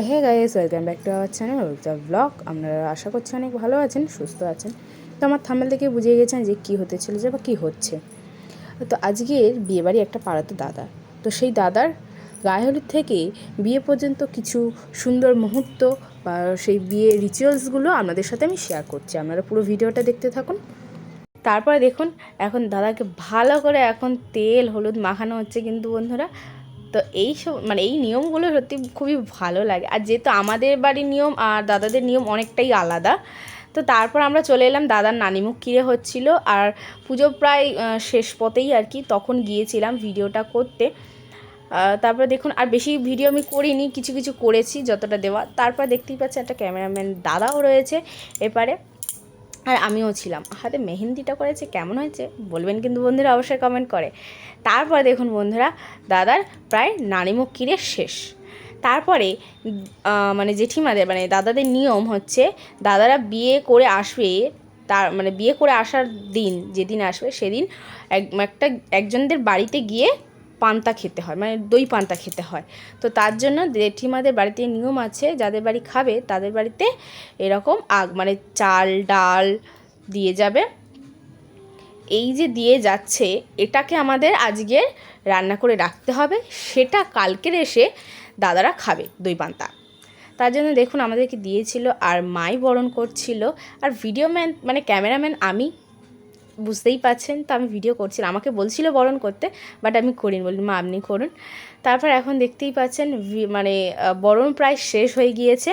Hey guys, welcome back to our channel the blog. আপনারা আশা করছি অনেক ভালো আছেন, সুস্থ আছেন। তো আমার থামেল থেকে বুঝিয়ে গেছেন যে কী হতে চলেছে বা কী হচ্ছে। তো আজকের বিয়েবাড়ি একটা পাড়াতে দাদা তো সেই দাদার গায়ে হলুদ থেকে বিয়ে পর্যন্ত কিছু সুন্দর মুহূর্ত বা সেই বিয়ে রিচুয়ালসগুলো আপনাদের সাথে আমি শেয়ার করছি। আপনারা পুরো ভিডিওটা দেখতে থাকুন। তারপরে দেখুন, এখন দাদাকে ভালো করে এখন তেল হলুদ মাখানো হচ্ছে কিন্তু বন্ধুরা। তো এই সব মানে এই নিয়মগুলো সত্যি খুবই ভালো লাগে। আর যেহেতু আমাদের বাড়ির নিয়ম আর দাদাদের নিয়ম অনেকটাই আলাদা, তো তারপর আমরা চলে এলাম দাদার নানিমুখ কিরে হচ্ছিল। আর পুজো প্রায় শেষ পথেই আর কি তখন গিয়েছিলাম ভিডিওটা করতে। তারপরে দেখুন, আর বেশি ভিডিও আমি করিনি, কিছু কিছু করেছি যতটা দেওয়া। তারপর দেখতেই পাচ্ছি একটা ক্যামেরাম্যান দাদাও রয়েছে এপারে। আর আমিও ছিলাম। হাতে মেহেন্দিটা করেছে, কেমন হয়েছে? বলবেন কিন্তু বন্ধুরা অবশ্যই কমেন্ট করে। তারপর দেখুন বন্ধুরা, দাদার প্রায় নানিমুখ কিরে শেষ। তারপরে মানে জেঠিমাদের মানে দাদাদের নিয়ম হচ্ছে, দাদারা বিয়ে করে আসবে, তার মানে বিয়ে করে আসার দিন, যেদিন আসবে, সেদিন এক, একটা, একজনদের বাড়িতে গিয়ে পান্তা খেতে হয় মানে দই পান্তা খেতে হয়। তো তার জন্য জেঠিমাদের বাড়িতে নিয়ম আছে, যাদের বাড়ি খাবে তাদের বাড়িতে এরকম আগ মানে চাল, ডাল দিয়ে যাবে। এই যে দিয়ে যাচ্ছে, এটাকে আমাদের আজকে রান্না করে রাখতে হবে, সেটা কালকের এসে দাদারা খাবে দই পান্তা। তার জন্য দেখুন আমাদেরকে দিয়েছিল আর মাই বরণ করছিল, আর ভিডিও ম্যান মানে ক্যামেরাম্যান আমি বুঝতেই পাচ্ছেন তো আমি ভিডিও করছিলাম। আমাকে বলছিল বরণ করতে বাট আমি করিনি। বলি মা, আপনি করুন। তারপর এখন দেখতেই পাচ্ছেন মানে বরণ প্রায় শেষ হয়ে গিয়েছে।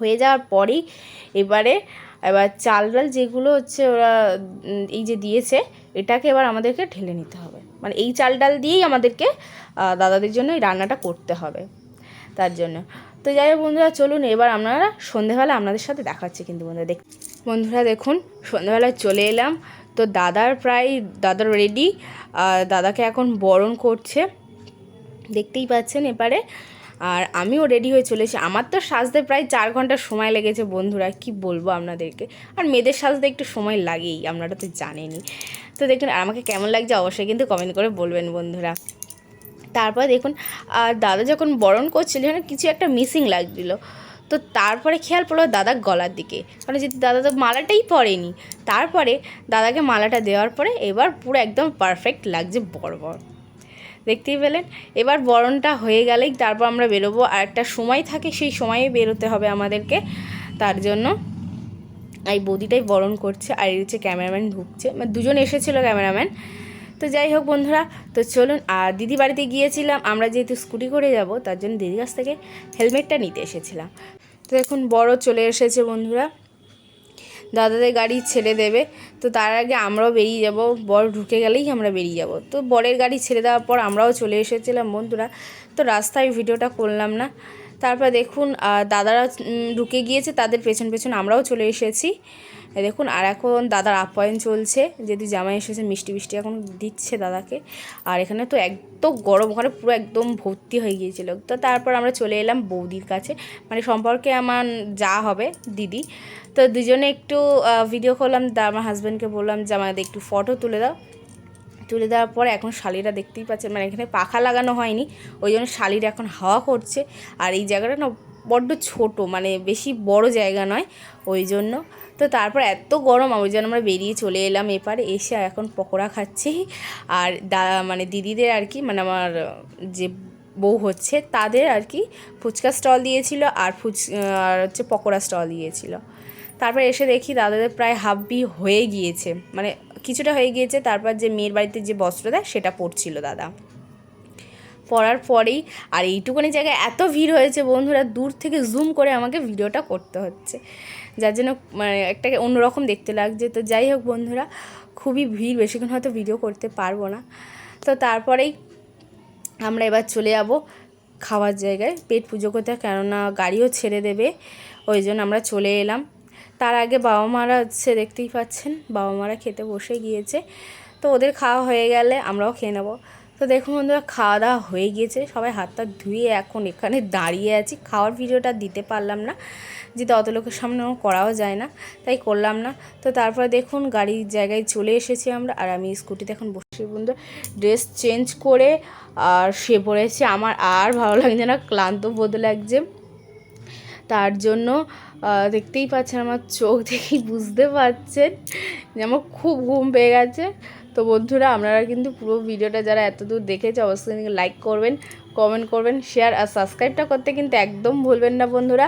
হয়ে যাওয়ার পরেই এবারে, এবার চাল ডাল যেগুলো হচ্ছে ওরা এই যে দিয়েছে, এটাকে এবার আমাদেরকে ঢেলে নিতে হবে। মানে এই চাল ডাল দিয়েই আমাদেরকে দাদাদের জন্য এই রান্নাটা করতে হবে তার জন্য। তো যাই হোক বন্ধুরা, চলুন এবার আপনারা সন্ধেবেলা আপনাদের সাথে দেখাচ্ছি কিন্তু বন্ধুরা, দেখ, বন্ধুরা দেখুন, সন্ধেবেলায় চলে এলাম। তো দাদার প্রায় দাদার রেডি দাদাকে এখন বরণ করছে। দেখতেই পাচ্ছেন এবারে আর আমিও রেডি হয়ে চলেছি। আমার তো সাজতে প্রায় চার ঘণ্টা সময় লেগেছে বন্ধুরা, কি বলব আপনাদেরকে? আর মেয়েদের সাজতে একটু সময় লাগেই, আপনারা তো জানেনই। তো দেখুন, আমাকে কেমন লাগছে অবশ্যই কিন্তু কমেন্ট করে বলবেন বন্ধুরা। তারপর দেখুন, আর দাদা যখন বরণ করছিল, যেন কিছু একটা মিসিং লাগছিল। তো তারপরে খেয়াল পড়ল দাদার গলার দিকে। মানে যদি দাদা তো মালাটাই পরেনি। তারপরে দাদাকে মালাটা দেওয়ার পরে এবার পুরো একদম পারফেক্ট লাগছে বড় দেখতেই পেলেন? এবার বরণটা হয়ে গেলেই তারপর আমরা বেরোবো। আর একটা সময় থাকে, সেই সময়ে বেরোতে হবে আমাদেরকে। তার জন্য এই বৌদিটাই বরণ করছে। আর এই হচ্ছে ক্যামেরাম্যান ঢুকছে। মানে দুজন এসেছিল ক্যামেরাম্যান। তো যাই হোক বন্ধুরা, তো চলুন, আর দিদি বাড়িতে গিয়েছিলাম, আমরা যেহেতু স্কুটি করে যাব, তার জন্য দিদির কাছ থেকে হেলমেটটা নিতে এসেছিলাম। তো এখন বড় চলে এসেছে বন্ধুরা, দাদাদের গাড়ি ছেড়ে দেবে, তো তার আগে আমরাও বেরিয়ে যাব, বর ঢুকে গেলেই আমরা বেরিয়ে যাব। তো বরের গাড়ি ছেড়ে দেওয়ার পর আমরাও চলে এসেছিলাম বন্ধুরা, তো রাস্তায় ভিডিওটা করলাম না তারপর দেখুন দাদারা ঢুকে গিয়েছে, তাদের পেছন পেছন আমরাও চলে এসেছি। দেখুন, আর এখন দাদার আপ্যায়ন চলছে, যেহেতু জামাই এসেছে, মিষ্টি মিষ্টি এখন দিচ্ছে দাদাকে। আর এখানে তো একদম গরম ঘরে পুরো একদম ভর্তি হয়ে গিয়েছিল। তো তারপর আমরা চলে এলাম বৌদির কাছে। মানে সম্পর্কে আমার যা হবে, দিদি। তো দুজনে একটু ভিডিও করলাম আমার হাজব্যান্ডকে বললাম যে আমাদের একটু ফটো তুলে দাও। তুলে দেওয়ার পরে এখন শালিরা দেখতেই পাচ্ছেন মানে এখানে পাখা লাগানো হয়নি, ওই জন্য শালির এখন হাওয়া করছে। আর এই জায়গাটা না বড্ড ছোট মানে বেশি বড় জায়গা নয়, ওই জন্য। তো তারপর এত গরম, ওই জন্য আমরা বেরিয়ে চলে এলাম এপারে, এসে এখন পকোড়া খাচ্ছি। আর দা মানে দিদিদের আর কি মানে আমার যে বউ হচ্ছে, তাদের আর কি ফুচকা স্টল দিয়েছিল, আর ফুচ, আর হচ্ছে পকোড়া স্টল দিয়েছিল। তারপর এসে দেখি দাদাদের প্রায় হাফ বি হয়ে গিয়েছে। মানে কিছুটা হয়ে গিয়েছে, তারপর যে মেয়ের বাড়িতে যে বস্ত্র দেয়, সেটা পরছিল দাদা। পড়ার পরেই, আর এইটুকুনি জায়গায় এত ভিড় হয়েছে বন্ধুরা, দূর থেকে জুম করে আমাকে ভিডিওটা করতে হচ্ছে। যার জন্য মানে একটা অন্যরকম দেখতে লাগছে। তো যাই হোক বন্ধুরা, খুবই ভিড়, বেশিক্ষণ হয়তো ভিডিও করতে পারব না। তো তারপরেই আমরা এবার চলে যাব খাওয়ার জায়গায়। পেট পুজো করতে, কেননা গাড়িও ছেড়ে দেবে। ওই জন্য আমরা চলে এলাম। তার আগে বাবা মারা হচ্ছে দেখতেই পাচ্ছেন। বাবা মারা খেতে বসে গিয়েছে। তো ওদের খাওয়া হয়ে গেলে আমরাও খেয়ে নেব। তো দেখুন বন্ধুরা, খাওয়া দাওয়া হয়ে গিয়েছে। সবাই হাত টাত ধুয়ে এখন এখানে দাঁড়িয়ে আছি। খাওয়ার ভিডিওটা দিতে পারলাম না, যেহেতু অত লোকের সামনে করাও যায় না, তাই করলাম না। তো তারপরে দেখুন, গাড়ির জায়গায় চলে এসেছি আমরা, আর আমি স্কুটিতে এখন বসে বন্ধু ড্রেস চেঞ্জ করে, আর শুয়ে পড়েছি আমার। আর ভালো লাগছে না, ক্লান্ত বোধ লাগছে। তার জন্য দেখতেই পাচ্ছেন, আমার চোখ দেখেই বুঝতে পারছেন যে আমার খুব ঘুম পেয়ে গেছে। তো বন্ধুরা, আপনারা কিন্তু পুরো ভিডিওটা যারা এতদূর দেখেছে, অবশ্যই কিন্তু লাইক করবেন কমেন্ট করবেন শেয়ার আর সাবস্ক্রাইবটা করতে কিন্তু একদম ভুলবেন না বন্ধুরা।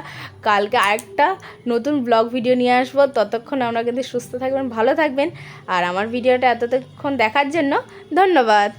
কালকে আরেকটা নতুন ব্লগ ভিডিও নিয়ে আসব। ততক্ষণ আমরা কিন্তু সুস্থ থাকবেন, ভালো থাকবেন। আর আমার ভিডিওটা এতক্ষণ দেখার জন্য ধন্যবাদ।